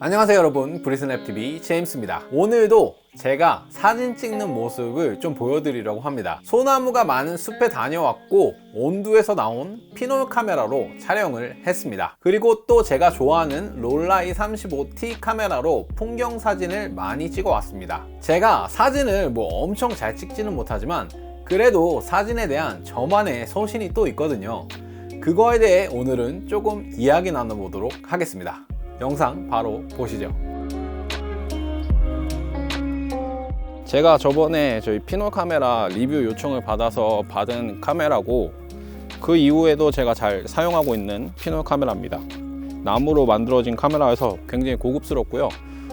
안녕하세요 여러분. 브리스냅TV 제임스입니다. 오늘도 제가 사진 찍는 모습을 좀 보여드리려고 합니다. 소나무가 많은 숲에 다녀왔고 온두에서 나온 피놀 카메라로 촬영을 했습니다. 그리고 또 제가 좋아하는 롤라이 35T 카메라로 풍경 사진을 많이 찍어 왔습니다. 제가 사진을 뭐 엄청 잘 찍지는 못하지만 그래도 사진에 대한 저만의 소신이 또 있거든요. 그거에 대해 오늘은 조금 이야기 나눠보도록 하겠습니다 영상 바로 보시죠. 제가 저번에 저희 피놀 카메라 리뷰 요청을 받아서 받은 카메라고 그 이후에도 제가 잘 사용하고 있는 피놀 카메라입니다. 나무로 만들어진 카메라여서 굉장히 고급스럽고요.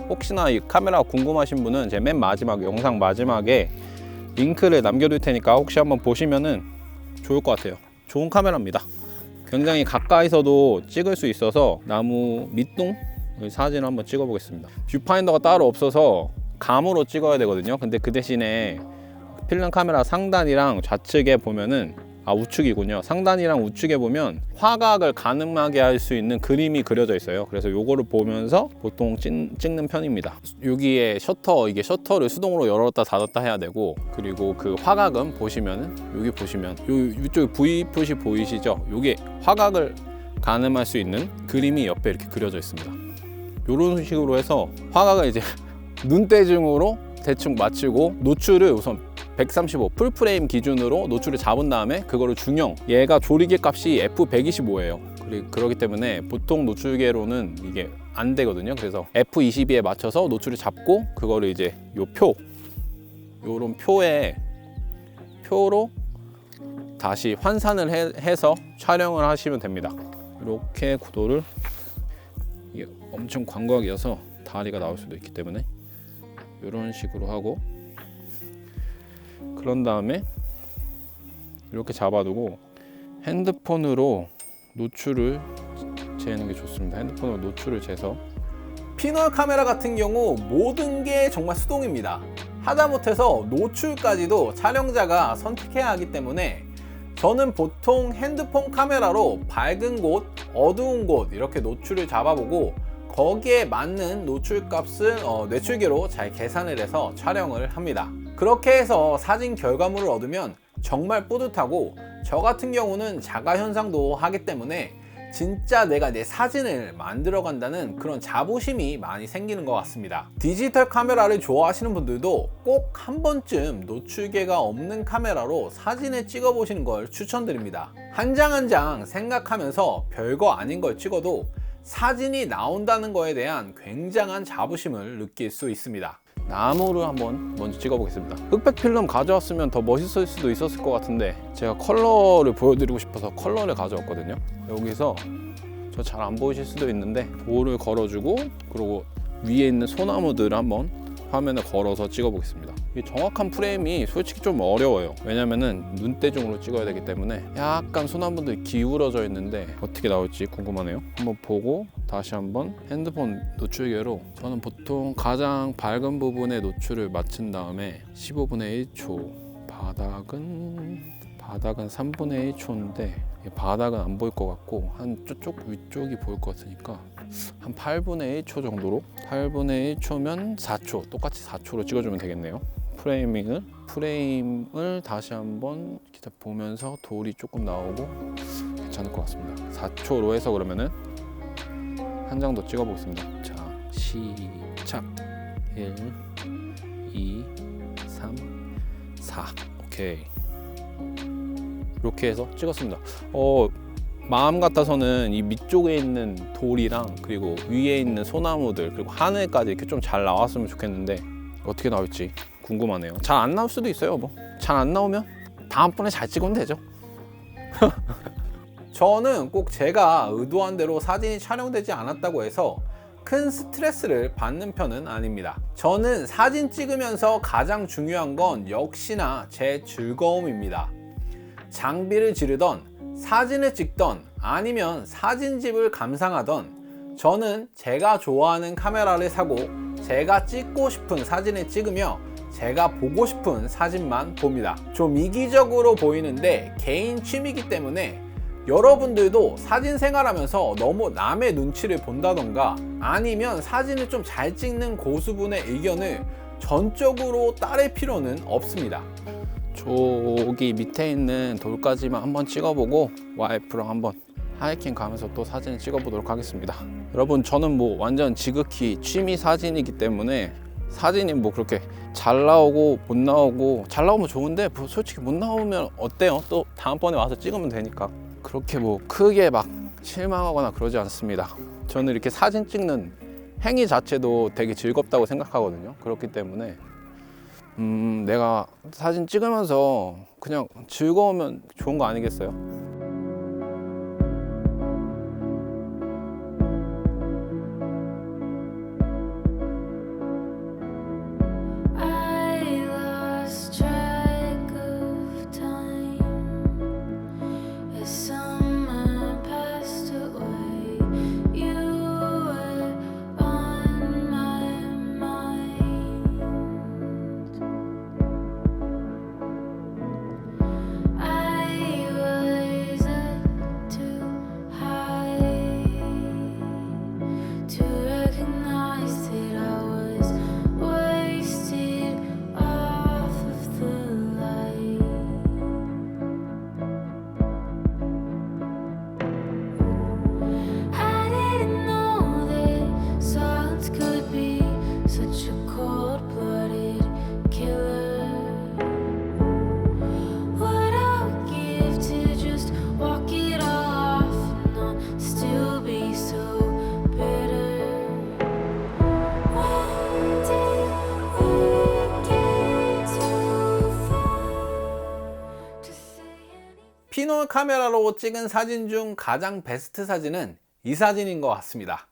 혹시나 이 카메라 궁금하신 분은 제 맨 마지막 영상 마지막에 링크를 남겨둘 테니까 혹시 한번 보시면은 좋을 것 같아요. 좋은 카메라입니다. 굉장히 가까이서도 찍을 수 있어서 나무 밑동 사진을 한번 찍어 보겠습니다. 뷰파인더가 따로 없어서 감으로 찍어야 되거든요. 근데 그 대신에 필름 카메라 상단이랑 좌측에 보면은 아 우측이군요. 상단이랑 우측에 보면 화각을 가늠하게 할 수 있는 그림이 그려져 있어요. 그래서 요거를 보면서 보통 찍, 찍는 편입니다. 여기에 셔터 이게 셔터를 수동으로 열었다 닫았다 해야 되고 그리고 그 화각은 보시면은 여기 보시면 요 이쪽 V 표시 보이시죠? 요게 화각을 가늠할 수 있는 그림이 옆에 이렇게 그려져 있습니다. 요런 식으로 해서 화각을 이제 눈대중으로 대충 맞추고 노출을 우선 135 풀프레임 기준으로 노출을 잡은 다음에 그거를 중형 얘가 조리개 값이 f125예요. 그렇기 때문에 보통 노출계로는 이게 안 되거든요. 그래서 f22에 맞춰서 노출을 잡고 그거를 이제 요 표 요런 표에 표로 다시 환산을 해, 해서 촬영을 하시면 됩니다. 이렇게 구도를 이게 엄청 광각이어서 다리가 나올 수도 있기 때문에 이런 식으로 하고 그런 다음에 이렇게 잡아두고 핸드폰으로 노출을 재는 게 좋습니다. 핸드폰으로 노출을 재서 피널 카메라 같은 경우 모든 게 정말 수동입니다. 하다못해서 노출까지도 촬영자가 선택해야 하기 때문에 저는 보통 핸드폰 카메라로 밝은 곳, 어두운 곳 이렇게 노출을 잡아보고 거기에 맞는 노출 값을 어, 뇌출계로 잘 계산을 해서 촬영을 합니다. 그렇게 해서 사진 결과물을 얻으면 정말 뿌듯하고 저 같은 경우는 자가 현상도 하기 때문에 진짜 내가 내 사진을 만들어 간다는 그런 자부심이 많이 생기는 것 같습니다. 디지털 카메라를 좋아하시는 분들도 꼭 한 번쯤 노출계가 없는 카메라로 사진을 찍어 보시는 걸 추천드립니다. 한 장 한 장 생각하면서 별거 아닌 걸 찍어도 사진이 나온다는 거에 대한 굉장한 자부심을 느낄 수 있습니다. 나무를 한번 먼저 찍어 보겠습니다. 흑백 필름 가져왔으면 더 멋있을 수도 있었을 것 같은데 제가 컬러를 보여드리고 싶어서 컬러를 가져왔거든요. 여기서 저 잘 안 보이실 수도 있는데 돌을 걸어주고 그리고 위에 있는 소나무들을 한번 화면에 걸어서 찍어 보겠습니다. 이 정확한 프레임이 솔직히 좀 어려워요. 왜냐면은 눈대중으로 찍어야 되기 때문에 약간 소나무들이 기울어져 있는데 어떻게 나올지 궁금하네요. 한번 보고 다시 한번 핸드폰 노출계로 저는 보통 가장 밝은 부분에 노출을 맞춘 다음에 15분의 1초 바닥은 바닥은 3분의 1초인데 바닥은 안 보일 것 같고 한 저쪽 위쪽이 보일 것 같으니까 한 8분의 1초 정도로 8분의 1초면 4초 똑같이 4초로 찍어주면 되겠네요. 프레이밍을 프레임을 다시 한번 기타 보면서 돌이 조금 나오고 괜찮을 것 같습니다. 4초로 해서 그러면은 한 장 더 찍어 보겠습니다 자 시작 1 2 3 4 오케이 이렇게 해서 찍었습니다. 어, 마음 같아서는 이 밑쪽에 있는 돌이랑 그리고 위에 있는 소나무들 그리고 하늘까지 이렇게 좀 잘 나왔으면 좋겠는데 어떻게 나올지 궁금하네요. 잘 안 나올 수도 있어요. 뭐 잘 안 나오면 다음번에 잘 찍으면 되죠. 저는 꼭 제가 의도한 대로 사진이 촬영되지 않았다고 해서 큰 스트레스를 받는 편은 아닙니다. 저는 사진 찍으면서 가장 중요한 건 역시나 제 즐거움입니다. 장비를 지르던 사진을 찍던 아니면 사진집을 감상하던 저는 제가 좋아하는 카메라를 사고 제가 찍고 싶은 사진을 찍으며 제가 보고 싶은 사진만 봅니다. 좀 이기적으로 보이는데 개인 취미이기 때문에 여러분들도 사진 생활하면서 너무 남의 눈치를 본다던가 아니면 사진을 좀 잘 찍는 고수분의 의견을 전적으로 따를 필요는 없습니다. 저기 밑에 있는 돌까지만 한번 찍어보고 와이프랑 한번 하이킹 가면서 또 사진 찍어보도록 하겠습니다. 여러분 저는 뭐 완전 지극히 취미 사진이기 때문에 사진이 뭐 그렇게 잘 나오고 못 나오고 잘 나오면 좋은데 뭐 솔직히 못 나오면 어때요? 또 다음번에 와서 찍으면 되니까 그렇게 뭐 크게 막 실망하거나 그러지 않습니다. 저는 이렇게 사진 찍는 행위 자체도 되게 즐겁다고 생각하거든요. 그렇기 때문에 음, 내가 사진 찍으면서 그냥 즐거우면 좋은 거 아니겠어요? 카메라로 찍은 사진 중 가장 베스트 사진은 이 사진인 것 같습니다.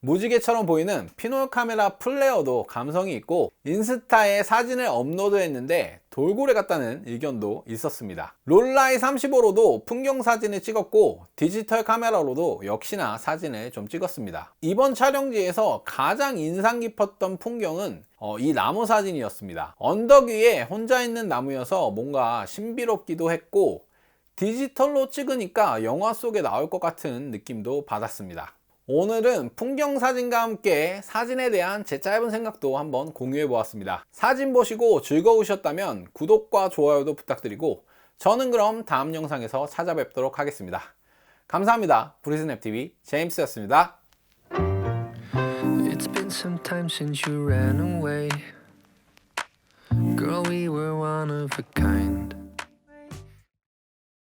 무지개처럼 보이는 피놀 카메라 플레어도 감성이 있고 인스타에 사진을 업로드했는데 돌고래 같다는 의견도 있었습니다. 롤라이 35로도 풍경 사진을 찍었고 디지털 카메라로도 역시나 사진을 좀 찍었습니다. 이번 촬영지에서 가장 인상 깊었던 풍경은 어, 이 나무 사진이었습니다. 언덕 위에 혼자 있는 나무여서 뭔가 신비롭기도 했고 디지털로 찍으니까 영화 속에 나올 것 같은 느낌도 받았습니다. 오늘은 풍경 사진과 함께 사진에 대한 제 짧은 생각도 한번 공유해 보았습니다. 사진 보시고 즐거우셨다면 구독과 좋아요도 부탁드리고 저는 그럼 다음 영상에서 찾아뵙도록 하겠습니다. 감사합니다. 제임스였습니다. You ran away. Girl, we were one of a kind.